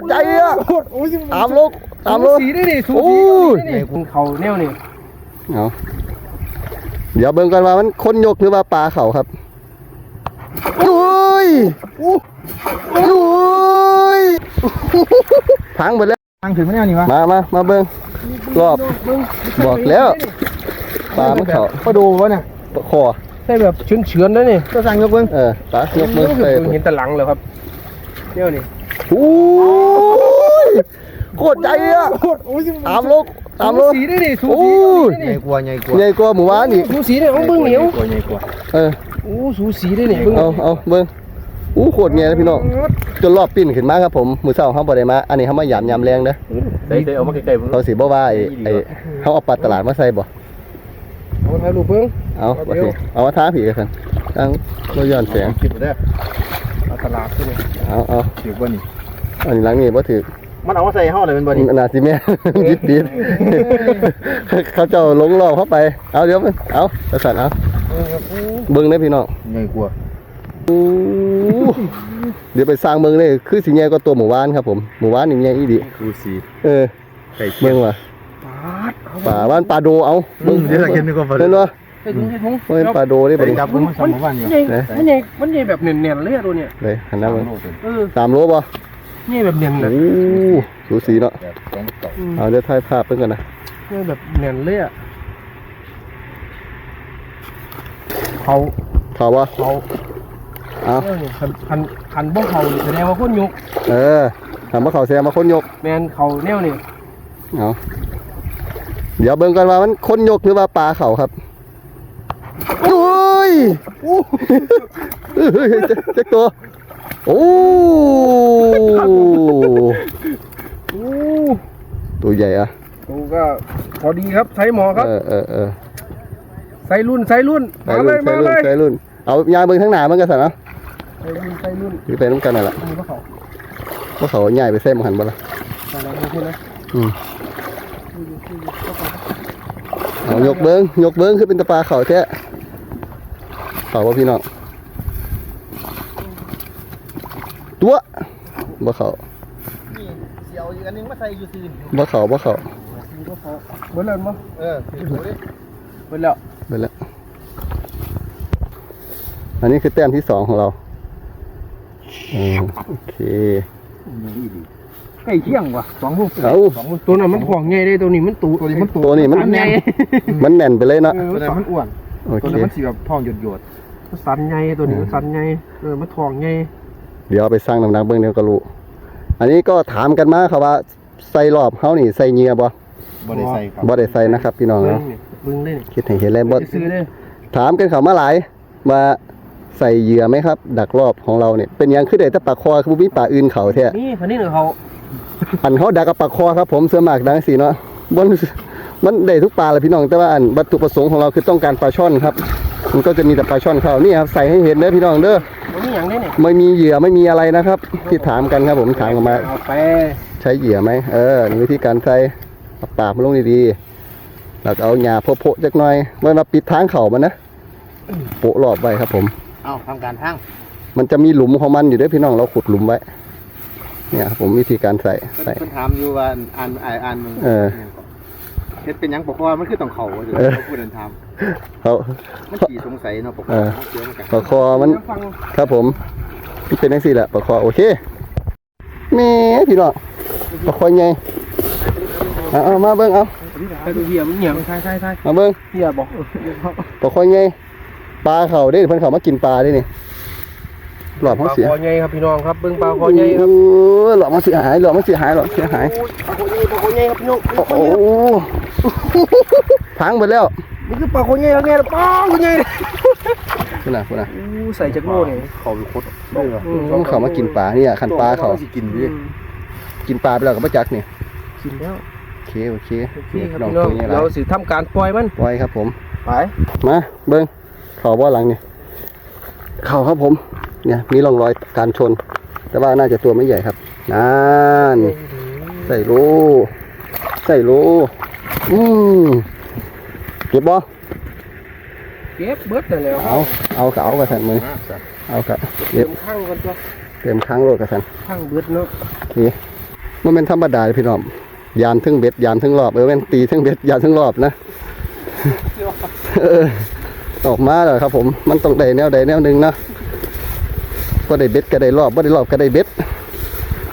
ตรใจอะโอ้ยตามลูกตามลูกสีได้ดิสูโอ้สียได้ดิคุณเขาแนวนี่เอาเดี๋ยวเบิ่งกันว่ามันคนยกหรือว่าปลาเขาครับอุ้ยอุ้ยพังหมดแล้วทางถึงไม่แนวนี่วะมามามาเบิ่งรอบบอกแล้วปลามันเขาปลาดูวะเนี่ยคอใช่แบบเฉือนเฉือนๆนะนี่ก็สั่งยกเบิ้งเออปลายกมือไปเห็นแต่หลังเลยครับแนวนี่ อุ้ยโคตรใจอะโอ้ยตามลูกตามลูกสีได้ดิสูโอ้สียได้ใหญ่ดิกว่าใหญ่กว่าใหญ่กว่าหมู่บ้านอีกสูสีเนี่ยเอาเบิ้งเหนียวกว่าใหญ่กว่าเออโอ้สูสีได้เนี่ยเบิ้งเอาเอาเบิ่งอู้โคตรใหญ่นะพี่น้องจนรอบปิ้นขึ้นมาครับผมมื้อเช้าเฮาบ่ได้มาอันนี้เฮามายามยามแรงเด้อได้ได้เอามาใกล้ๆผมเขาสิบ่ว่าไอ้ไอ้เฮาเอาปลาตลาดมาใส่บ่เอาถ่ายรูปเบิ้งเอาบ่สิเอามาท้าผีกันซั่นตั้งบ่ย้อนแสงคิดบ่ได้เอาตลาดที่นี่เอาเอาถือบ่นี่ อันนี้หลังนี่บ่ถือมันเอามาใส่เฮาเลยเป็นบ่นี่น่าสิแม่ยิดดีดเขาเจ้าลงรอบเข้าไป เอาเดี๋ยวมันเอาประสานเอาเออครับโอ้เบิ่งเด้อพี่น้องใหญ่กว่าอู้เดี๋ยวไปสร้างเบิ่งเลยคือสิใหญ่กว่าตัวหมู่บ้านครับผมหมู่บ้านนี่ใหญ่อีดีดูสีเออไก่เคียเบิ่งงว่ะปาดเอาป่าบ้านป่าโดเอามึงเดี๋ยวจะกินดีกว่าเห็นบ่ใส่ถุงใส่ถุงเห็นป่าโดได้ไปบ่นี่จับมึงมาสมบ้านอยู่มันใหญ่มันใหญ่มันใหญ่แบบเนียนๆเลยอะตัวเนี้ยเลยหันหน้าเบิ่งเออสามโลบ่ใหญ่แบบเนียนโอ้นะสูสีเนาะแบบสองต่ออืมเอาเดี๋ยวถ่ายภาพเพิ่นก่อนนะใหญ่แบบเนียนเลยอะเขาเขาบ่เขาเอาเออคันคันคันบ่เขานี่แสดงว่าคนยกเออถามว่าเขาแซมมาคนยกแมนเขาแนวนี่เอาเดี๋ยวเบิ่งกันว่ามันคนยกหรือว่าปลาเขาครับอุ้ยเฮ้ยเจ๊เจ๊กตัวโอ้ โอ้ตัวใหญ่อะตูก็พอดีครับใช้หมอครับเออเออเออใส่รุ่นใส่รุ่นใส่มาเลรุ่นยใส่มารุ่เลนยใส่รุ่น เอายางเบิ่งทั้งหนามันกันสันเนาะใส่รุ่นใส่รุ่นหรือไปน้ำกันนั่นแหละนี่ก็เขาว่าเขาใหญ่ไปเส้นมันหันบ่ละใส่แล้วพูดนะอืมเอายกเบิ้งยกเบิ้งคือเป็นตะปลาเขาแท้เขาว่าพี่น้องตัว บ่เขาเสียวอีกอันนึงมาใส่อยู่ซื่นบ่เขาบ่เขานี่ก็เขาเบิ้ลแล้วมั้งเออถือดูดิเบิ้ลแล้วไปแล้ว อันนี้คือแต้มที่สองของเราอืมโอเคใกล้เที่ยงว่ะสองลูกเอาสองลูกตัวนั้นมันของใหญ่เลยตัวนี้มันตูตัวนี้มันตูตัวนี้มันสัใหญ่มันแน่นไปเลยเนาะเออตัวนั้นมันอ้วนโอตัวเคนั้นมันสีแบบทองหยดหยดมันสันใหญ่ตัวนี้มันสันใหญ่เออมันทองใหญ่ เดี๋ยวเอาไปสร้างน้ำหนักเบิ่งเดี๋ยวก็รู้ อันนี้ก็ถามกันมาครับว่าใส่รอบเฮานี่ใส่เหงื่อบ่บ่ได้ใส่ครับบ่ได้ใส่นะครับ พี่น้องเบิ้งเนาะนี่เบิ้งเลยนี่คิดให้เห็นแล้วบ่ซื้อเลยถามกันเขามาหลายมาใส่เหยื่อไหมครับ ดักรอบของเราเนี่ยเป็นหยังคือได้แต่ปลาคอคือบ่มีปลาอื่นเขาแท้นี่พันนี้หนึ่งเขาอันเขาดักกับปลาคอครับ ผมเสื้อหมากดังสีเนาะบนมันได้ทุกปลาเลยพี่น้องแต่ว่าอันวัตถุประสงค์ของเราคือต้องการปลาช่อนครับ มันก็จะมีแต่ปลาช่อนเขานี่ครับใส่ให้เห็นเด้อพี่น้องเด้อ มันมีอย่างนี้เนี่ยไม่มีเหยื่อไม่มีอะไรนะครับ ที่ถามกันครับผมถามกันมา เอาไปใช้เหยื่อไหมเออนี่วิธีการใส่เอาปากมันลงดีๆแล้วก็เอาหญ้าโพะๆจักหน่อยไว้มาปิดทางเขามันนะโปะรอบไว้ครับ ผม เอาทำการทั้งมันจะมีหลุมของมันอยู่ด้วยพี่น้องเราขุดหลุมไว้ เนี่ยครับผมวิธีการใส่ใส่ เพิ่นถามอยู่ว่าอ่านอ่านอ่านมึงเออ เฮ็ดเป็นหยังปกว่ามันคือต้องเข้าว่าสิเออเขาพูดเดินถามเขา มันขี้สงสัยเนาะปกเอว่าอเชื่อมันกันปลาคอมัน ฟังครับผมมันเป็นจังซี่แหละปลาคอโอเคแม่พี่น้องปลาคอใหญ่เอาเอามาเบิ่งเอาไปดูเหี้ยมันเหี้ยมันใช่ใช่ใช่มาเบิ่งเหี้ยบอกปลาคอใหญ่ปลาเขาเด้เพิ่นเขามากินปลาเด้นี่ หลอดปเขาลาเสียคอใหญ่ครับพี่น้องครับเบิ้งปลาคอใหญ่ครับเออหลอดมันเสียหายหลอดมันเสียหายหลอดเสียหาย ปลาคอใหญ่ปลาคอใหญ่ครับพี่น้องโอ้โหพังหมดแล้วนี่คือปลาคอใหญ่แล้วไงล่ะปลาคอใหญ่คุณน่ะคุณน่ะอู้ใส่จักรโลนี่เขาไปคดได้เหรอต้องเขามากินปลาเนี่ยคันปลาเขาสิกินดิกินปลาไปแล้วก็มาจักนี่กินแล้วโอเคโอเคโอเคครับน้องพี่น้องตัวนี้อะไรเราสิทำการปล่อยมันไว้ครับผม ไปมาเบิ้งเข่าบ่หลังนี่เข่าครับผม เนี่ยมีร่องรอยการชน แต่ว่าน่าจะตัวไม่ใหญ่ครับนั่นใส่โลใส่โลอืมเก็บบ่เก็บเบิดแต่แล้วเอาเอากะเอากระสันมือเอากะเตรียมข้างกันจ้ะเต็มครั้งโลดกระสันข้างเบิดเนาะนี่มันเป็นธรรมดาเลยพี่น้องยานทึ่งเบ็ดยานทึ่งรอบเออเป็นตีทึ่งเบ็ดยานทึ่งรอบนะเออออกมาแล้วครับผมมันต้องได้แนวใดแนวหนึ่งนะ ก็ได้เบ็ดก็ได้รอบก็ได้รอบก็ได้เบ็ด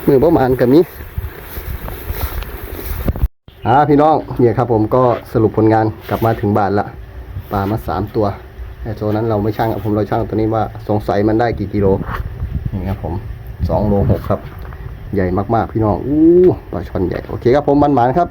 มือประมาณกับนี้อ่าพี่น้องเนี่ยครับผมก็สรุปผลงานกลับมาถึงบ้านละปลามาสามตัวแต่โซนั้นเราไม่ช่างผมเราช่างตัวนี้ว่าสงสัยมันได้กี่กิโลนี่ครับผมสองโลหกครับ ใหญ่มากๆพี่น้องอู้ปลาช่อนใหญ่โอเคครับผมมันหมานครับ